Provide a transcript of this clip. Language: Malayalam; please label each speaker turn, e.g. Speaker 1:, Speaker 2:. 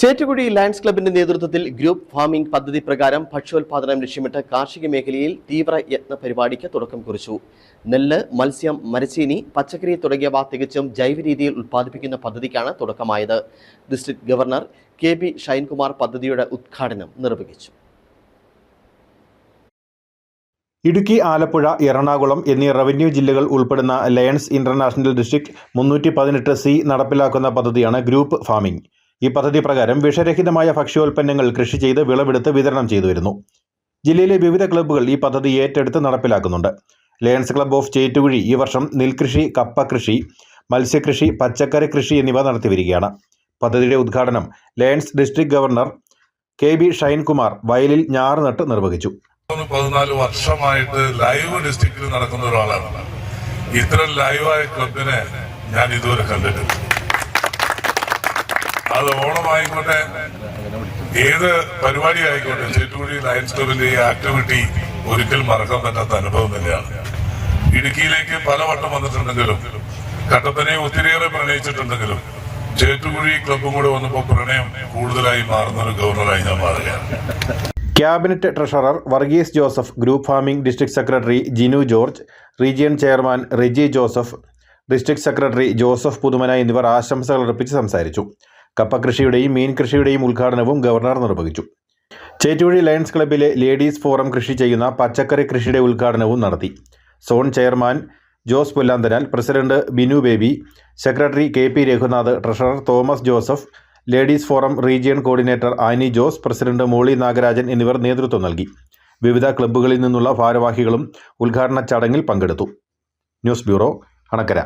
Speaker 1: ചേറ്റുകുഴി ലയൺസ് ക്ലബിന്റെ നേതൃത്വത്തിൽ ഗ്രൂപ്പ് ഫാമിംഗ് പദ്ധതി പ്രകാരം ഭക്ഷ്യോൽപാദനം ലക്ഷ്യമിട്ട് കാർഷിക മേഖലയിൽ തീവ്ര യത്ന പരിപാടിക്ക് തുടക്കം കുറിച്ചു. നെല്ല് മത്സ്യം മരച്ചീനി പച്ചക്കറി തുടങ്ങിയവ തികച്ചും ജൈവ രീതിയിൽ ഉൽപ്പാദിപ്പിക്കുന്ന പദ്ധതിക്കാണ് തുടക്കമായത്. District governor K B Shinekumar പദ്ധതിയുടെ ഉദ്ഘാടനം നിർവഹിച്ചു.
Speaker 2: ഇടുക്കി ആലപ്പുഴ എറണാകുളം എന്നീ റവന്യൂ ജില്ലകൾ ഉൾപ്പെടുന്ന ലയൺസ് ഇന്റർനാഷണൽ ഡിസ്ട്രിക്ട് മുന്നൂറ്റി പതിനെട്ട് സി നടപ്പിലാക്കുന്ന പദ്ധതിയാണ് ഗ്രൂപ്പ് ഫാമിംഗ്. ഈ പദ്ധതി പ്രകാരം വിഷരഹിതമായ ഭക്ഷ്യോൽപ്പന്നങ്ങൾ കൃഷി ചെയ്ത് വിളവെടുത്ത് വിതരണം ചെയ്തു വരുന്നു ജില്ലയിലെ വിവിധ ക്ലബ്ബുകൾ ഈ പദ്ധതി ഏറ്റെടുത്ത് നടപ്പിലാക്കുന്നുണ്ട്. ലയൺസ് ക്ലബ്ബ് ഓഫ് ചേറ്റുകുഴി ഈ വർഷം നെൽകൃഷി കപ്പ കൃഷി മത്സ്യകൃഷി പച്ചക്കറി കൃഷി എന്നിവ നടത്തിവരികയാണ്. പദ്ധതിയുടെ ഉദ്ഘാടനം lions district governor K B Shinekumar വയലിൽ ഞാറുനട്ട് നിർവഹിച്ചു.
Speaker 3: പതിനാല് വർഷമായിട്ട് ലൈവ് ഡിസ്ട്രിക്റ്റിൽ നടക്കുന്ന ഒരാളാണ്. ഇത്ര ലൈവായ ക്ലബിനെ ഞാൻ ഇതുവരെ കണ്ടിട്ടില്ല. അത് ഓണമായിക്കോട്ടെ. ഏത് പരിപാടി ആയിക്കോട്ടെ ചേറ്റുകുഴി ലയൻസ് ക്ലബിന്റെ ഈ ആക്ടിവിറ്റി ഒരിക്കൽ മറക്കാൻ പറ്റാത്ത അനുഭവം തന്നെയാണ്. ഇടുക്കിയിലേക്ക് പല വട്ടം വന്നിട്ടുണ്ടെങ്കിലും കട്ടപ്പനയെ ഒത്തിരിയേറെ പ്രണയിച്ചിട്ടുണ്ടെങ്കിലും ചേറ്റുകുഴി ക്ലബും കൂടെ വന്നപ്പോൾ പ്രണയം കൂടുതലായി മാറുന്ന ഒരു ഗവർണറായി ഞാൻ മാറുകയാണ്.
Speaker 2: Cabinet treasurer Varghese Joseph group farming district secretary Jinu George region chairman Riji Joseph district secretary Joseph Puthumana എന്നിവർ ആശംസകൾ അർപ്പിച്ച് സംസാരിച്ചു. കപ്പ കൃഷിയുടെയും മീൻ കൃഷിയുടെയും ഉദ്ഘാടനവും ഗവർണർ നിർവഹിച്ചു. ചേറ്റുവഴി ലയൺസ് ക്ലബ്ബിലെ ലേഡീസ് ഫോറം കൃഷി ചെയ്യുന്ന പച്ചക്കറി കൃഷിയുടെ ഉദ്ഘാടനവും നടത്തി. Zone chairman Jose Pullanthanal president Binu Baby secretary K P Raghunath treasurer Thomas Joseph ladies forum region coordinator Annie Jose president Molly Nagarajan എന്നിവർ നേതൃത്വം നൽകി. വിവിധ ക്ലബ്ബുകളിൽ നിന്നുള്ള ഭാരവാഹികളും ഉദ്ഘാടന ചടങ്ങിൽ പങ്കെടുത്തു. News bureau Anakkara.